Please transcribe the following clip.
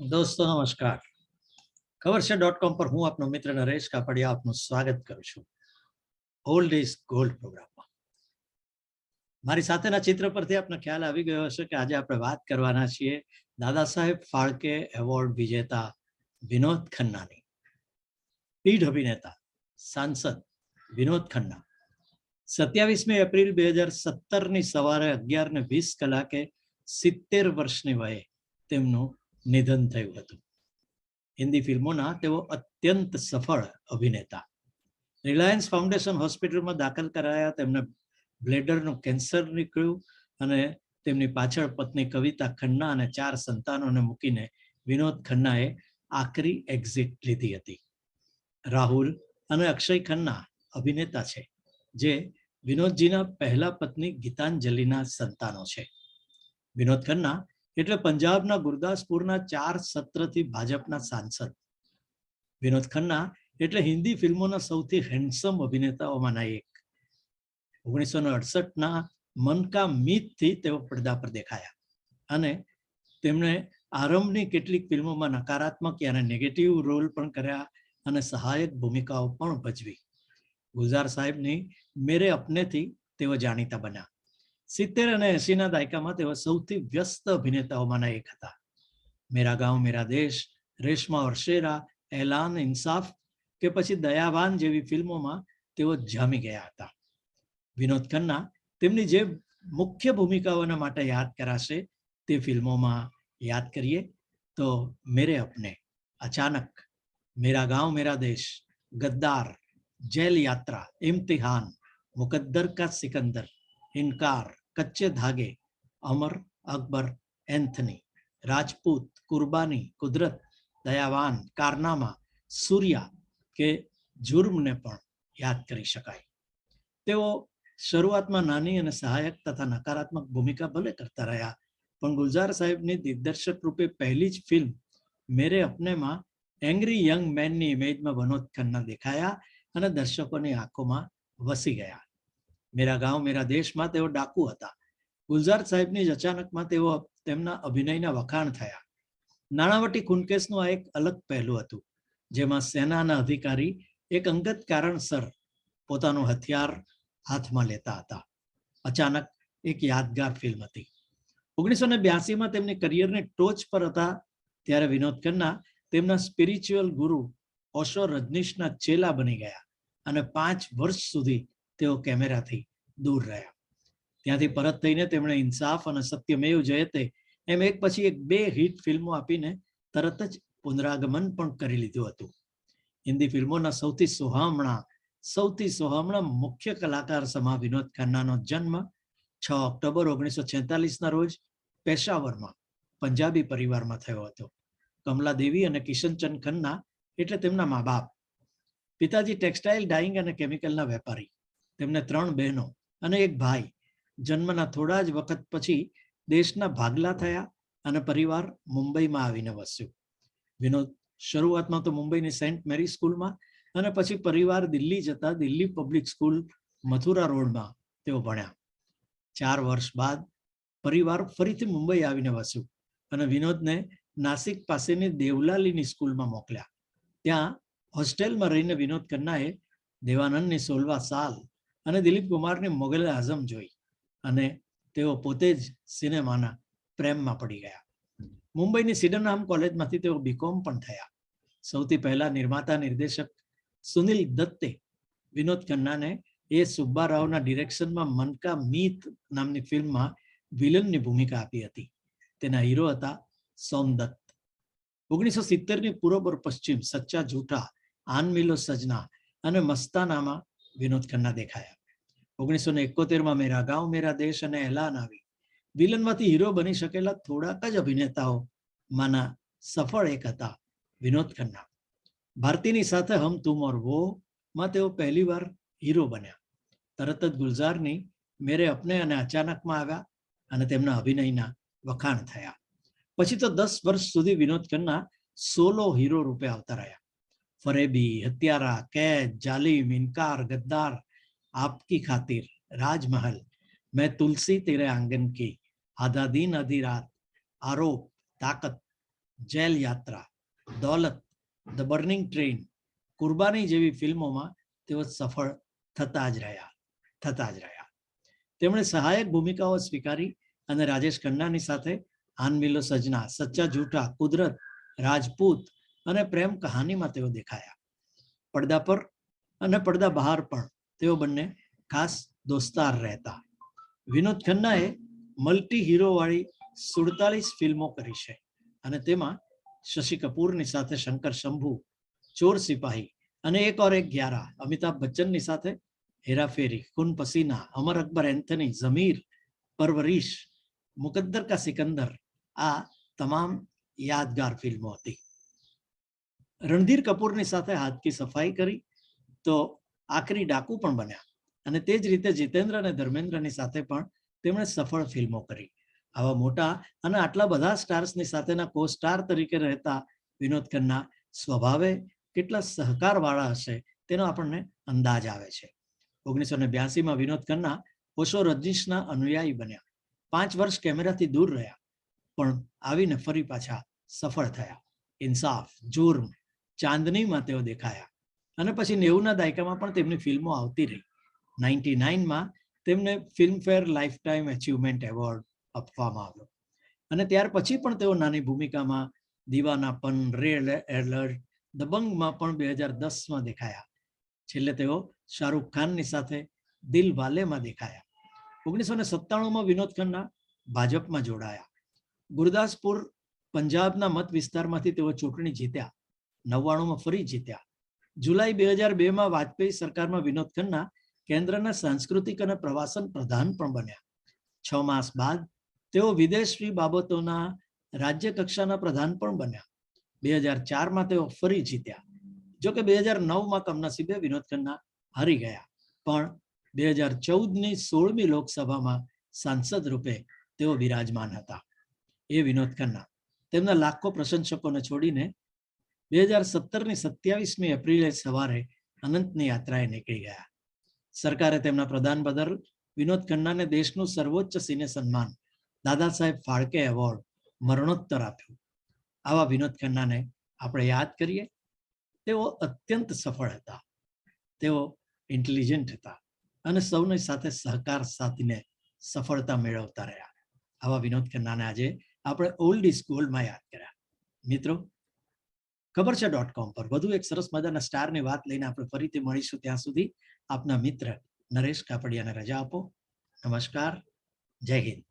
દોસ્તો નમસ્કાર ખબર છે ડોટ કોમ પર હું આપનો મિત્ર નરેશ કાપડિયા આપનું સ્વાગત કરું છું ઓલ્ડ ઇઝ ગોલ્ડ પ્રોગ્રામમાં મારી સાથેના ચિત્ર પરથી આપને ખ્યાલ આવી ગયો હશે કે આજે આપણે વાત કરવાના છીએ દાદા સાહેબ ફાળકે એવોર્ડ વિજેતા વિનોદ ખન્નાની પીઢ અભિનેતા સાંસદ વિનોદ ખન્ના સત્યાવીસમી એપ્રિલ બે હજાર સત્તરની સવારે અગિયાર ને વીસ કલાકે સિત્તેર વર્ષની વયે તેમનું નિધન થયું હતું. હિન્દી ફિલ્મોના તેઓ અત્યંત સફળ અભિનેતા. રિલાયન્સ ફાઉન્ડેશન હોસ્પિટલમાં દાખલ કરાયા, તેમને બ્લેડરનું કેન્સર નીકળ્યું અને તેમની પાછળ પત્ની કવિતા ખન્ના અને ચાર સંતાનોને મૂકીને વિનોદ ખન્નાએ આખરી એક્ઝિટ લીધી હતી. રાહુલ અને અક્ષય ખન્ના અભિનેતા છે, જે વિનોદજીના પહેલા પત્ની ગીતાંજલિના સંતાનો છે. વિનોદ ખન્ના એટલે પંજાબના ગુરદાસપુરના ચાર સત્રથી ભાજપના સાંસદ. વિનોદ ખન્ના એટલે હિન્દી ફિલ્મોના સૌથી હેન્ડસમ અભિનેતાઓમાંના એક. ઓગણીસો ને અડસઠના મન મીતથી તેઓ પડદા પર દેખાયા. અને તેમણે આરંભની કેટલીક ફિલ્મોમાં નકારાત્મક અને નેગેટિવ રોલ પણ કર્યા અને સહાયક ભૂમિકાઓ પણ ભજવી. ગુલઝાર સાહેબની મેરે અપનેથી તેઓ જાણીતા બન્યા. સિત્તેર અને એસીના દાયકામાં તેઓ સૌથી વ્યસ્ત અભિનેતાઓમાંના એક હતા મેરા ગાંવ મેરા દેશ રેશમા ઓરશેરા એલાન ઇન્સાફ કે પછી દયાવાન જેવી ફિલ્મોમાં તેઓ જામી ગયા હતા વિનોદ ખન્ના તેમની જે મુખ્ય ભૂમિકાઓના માટે યાદ કરાશે તે ફિલ્મોમાં યાદ કરીએ તો મેરે અપને અચાનક મેરા ગાંવ મેરા દેશ ગદ્દાર જેલ યાત્રા ઇમ્તિહાન મુકદ્દર કા સિકંદર ઇનકાર કચ્ચે ધાગે અમર અકબર એન્થની રાજપૂત કુરબાની કુદરત દયાવાન કારનામા સૂર્યા કે જુર્મને પણ યાદ કરી શકાય તેઓ શરૂઆતમાં નાની અને સહાયક તથા નકારાત્મક ભૂમિકા ભલે કરતા રહ્યા, પણ ગુલઝાર સાહેબની દિગ્દર્શક રૂપે પહેલી જ ફિલ્મ મેરે અપનેમાં એંગ્રી યંગ મેનની ઇમેજમાં વિનોદ ખન્ના દેખાયા અને દર્શકોની આંખોમાં વસી ગયા. મેરા ગાંવ, મેરા દેશમાં તેઓ ડાકુ હતા. ગુલઝાર સાહેબની જ અચાનકમાં તેઓ તેમના અભિનયના વખાણ થયા. નાણાવટી ખૂનકેસનું આ એક અલગ પહેલું હતું, જેમાં સેનાના અધિકારી એક અંગત કારણસર પોતાનું હથિયાર હાથમાં લેતા હતા. અચાનક એક યાદગાર ફિલ્મ હતી. ઓગણીસો ને બ્યાસીમાં તેમની કરિયરની ટોચ પર હતા ત્યારે વિનોદ ખન્ના તેમના સ્પિરિચ્યુઅલ ગુરુ ઓશો રજનીશના ચેલા બની ગયા અને પાંચ વર્ષ સુધી તેઓ કેમેરાથી દૂર રહ્યા. ત્યાંથી પરત થઈને તેમણે ઇન્સાફ અને સત્યમેવ જયતે એમ એક પછી એક બે હિટ ફિલ્મો આપીને તરત જ પુનરાગમન પણ કરી લીધું હતું. હિન્દી ફિલ્મોના સૌથી સોહામણા સૌથી સોહામણા મુખ્ય કલાકાર સમા વિનોદ ખન્નાનો જન્મ છ ઓક્ટોબર ઓગણીસો છેતાલીસના રોજ પેશાવરમાં પંજાબી પરિવારમાં થયો હતો. કમલા દેવી અને કિશનચંદ ખન્ના એટલે તેમના મા બાપ. પિતાજી ટેક્સટાઇલ ડાઇંગ અને કેમિકલના વેપારી. તેમને ત્રણ બહેનો અને એક ભાઈ. જન્મના થોડા જ વખત પછી દેશના ભાગલા થયા અને પરિવાર મુંબઈમાં આવીને વસ્યો. વિનોદ, શરૂઆતમાં તો મુંબઈની સેન્ટ મેરી સ્કૂલમાં અને પછી પરિવાર દિલ્હી જતા દિલ્હી પબ્લિક સ્કૂલ મથુરા રોડમાં તેઓ ભણ્યા. ચાર વર્ષ બાદ પરિવાર ફરીથી મુંબઈ આવીને વસ્યું અને વિનોદને નાસિક પાસેની દેવલાલીની સ્કૂલમાં મોકલ્યા. ત્યાં હોસ્ટેલમાં રહીને વિનોદ ખન્નાએ દેવાનંદની સોલવા સાલ અને દિલીપ કુમારની મોગલ આઝમ જોઈ અને તેઓ પોતે જ સિનેમાના પ્રેમમાં પડી ગયા. મુંબઈની સિડનહામ કોલેજમાંથી તેઓ બીકોમ પણ થયા. સૌથી પહેલા નિર્માતા નિર્દેશક સુનિલ દત્તે વિનોદ ખન્નાને એ સુબ્બારાવના ડિરેક્શનમાં મનકા મીત નામની ફિલ્મમાં વિલનની ભૂમિકા આપી હતી. તેના હીરો હતા સોમદત્ત ઓગણીસો સિત્તેરની પૂર્વ પર પશ્ચિમ સચ્ચા જૂઠા, આન મિલો સજના અને મસ્તાનામાં વિનોદ ખન્ના દેખાયા. ઓગણીસો ને એકોતેરમાં મેરા ગાંવ, મેરા દેશ અને એલાન આવી. વિલનમાંથી હીરો બની શકેલા થોડાક જ અભિનેતાઓ માના સફળ એક હતા વિનોદ ખન્ના. ભારતીની સાથે હમ તુમ ઓર વો માં તેઓ પહેલીવાર હીરો બન્યા. તરત જ ગુલઝારની મેરે અપને અને અચાનકમાં આવ્યા અને તેમના અભિનયના વખાણ થયા. પછી તો દસ વર્ષ સુધી વિનોદ ખન્ના સોલો હીરો રૂપે આવતા રહ્યા. ફરેબી હત્યારા કેદ જાલિમ ઇનકાર ગદ્દાર આપકી ખાतिर રાજમહલ મેં તુલસી તેરે આંગન કી આધા દિન અધી રાત Aarop Taaqat Jail Yatra Daulat the burning train Qurbani જેવી ફિલ્મોમાં તેઓ સફળ થતા જ રહ્યા થતા જ રહ્યા તેમણે સહાયક ભૂમિકાઓ સ્વીકારી અને રાજેશ ખન્નાની સાથે આનમિલો સજના સચ્ચા જૂઠા કુદરત રાજપૂત અને પ્રેમ કહાનીમાં તેઓ દેખાયા. પડદા પર અને પડદા બહાર પણ તેઓ બંને ખાસ દોસ્તાર રહેતા. વિનોદ ખન્નાએ મલ્ટી હીરો વાળી સુડતાલીસ ફિલ્મો કરી છે અને તેમાં શશી કપૂરની સાથે શંકર શંભુ, ચોર સિપાહી અને એક ઓર એક ગ્યારા, અમિતાભ બચ્ચનની સાથે હેરાફેરી, ખૂન પસીના, અમર અકબર એન્થની, જમીર પરવરીશ, મુકદ્દર કા સિકંદર આ તમામ યાદગાર ફિલ્મો હતી. રણધીર કપૂરની સાથે હાથકી સફાઈ કરી તો આખરી ડાકુ પણ બન્યા. અને તે જ રીતે જીતેન્દ્ર અને ધર્મેન્દ્રની સાથે પણ તેમણે સફળ ફિલ્મો કરી. આવા મોટા અને આટલા બધા સ્ટાર્સની સાથેના કો સ્ટાર તરીકે રહેતા વિનોદ ખન્ના સ્વભાવે કેટલા સહકારવાળા હશે તેનો આપણને અંદાજ આવે છે. ઓગણીસો ને બ્યાસીમાં વિનોદ ખન્ના ઓશો રજનીશના અનુયાયી બન્યા. પાંચ વર્ષ કેમેરાથી દૂર રહ્યા, પણ આવીને ફરી પાછા સફળ થયા. ઇન્સાફ, જુર્મ ચાંદનીમાં તેઓ દેખાયા. અને પછી નેવુંના દાયકામાં પણ તેમની ફિલ્મો આવતી રહી. નાઇન્ટી નાઇનમાં તેમને Filmfare lifetime achievement award આપવામાં આવ્યો. અને ત્યાર પછી પણ તેઓ નાની ભૂમિકામાં દીવાનાપન રેડ એલર્ટ દબંગમાં પણ બે હજાર દસમાં દેખાયા. છેલ્લે તેઓ શાહરૂખ ખાનની સાથે દિલ વાલેમાં દેખાયા. ઓગણીસો ને સત્તાણુંમાં વિનોદ ખન્ના ભાજપમાં જોડાયા. ગુરદાસપુર, પંજાબના મત વિસ્તારમાંથી તેઓ ચૂંટણી જીત્યા. નવ્વાણુંમાં ફરી જીત્યા. જુલાઈ બે હજાર બેમાં વાજપેયી સરકારમાં વિનોદ ખન્ના કેન્દ્રના સાંસ્કૃતિક અને પ્રવાસન પ્રધાન પણ બન્યા. છ માસ બાદ તેઓ વિદેશી બાબતોના રાજ્ય કક્ષાના પ્રધાન પણ બન્યા. બે હજાર ચારમાં તેઓ ફરી જીત્યા. જોકે બે હજાર નવમાં કમનસીબે વિનોદ ખન્ના હારી ગયા. પણ બે હજાર ચૌદની સોળમી લોકસભામાં સાંસદ રૂપે તેઓ બિરાજમાન હતા. એ વિનોદ ખન્ના. તેમના લાખો પ્રશંસકોને છોડીને બે હજાર સત્તરની સત્યાવીસમી એપ્રિલે સવારે અનંતની યાત્રાએ નીકળી ગયા. સરકારે તેમના પ્રદાન બદલ વિનોદ ખન્નાને દેશનું સર્વોચ્ચ સિને સન્માન, દાદા સાહેબ ફાળકે એવોર્ડ મરણોત્તર આપ્યું. આવા વિનોદ ખન્નાને આપણે યાદ કરીએ. તેઓ અત્યંત સફળ હતા. તેઓ ઇન્ટેલિજન્ટ હતા અને સૌની સાથે સહકાર સાથીને સફળતા મેળવતા રહ્યા. આવા વિનોદ ખન્નાને આજે આપણે ઓલ્ડ ઇઝ ગોલ્ડમાં યાદ કર્યા. મિત્રો ખબર છે ડોટ કોમ પર વધુ એક સરસ મજાના સ્ટારની વાત લઈને આપણે ફરીથી મળીશું ત્યાં સુધી આપના મિત્ર નરેશ કાપડિયાને રજા આપો. નમસ્કાર. જય હિન્દ.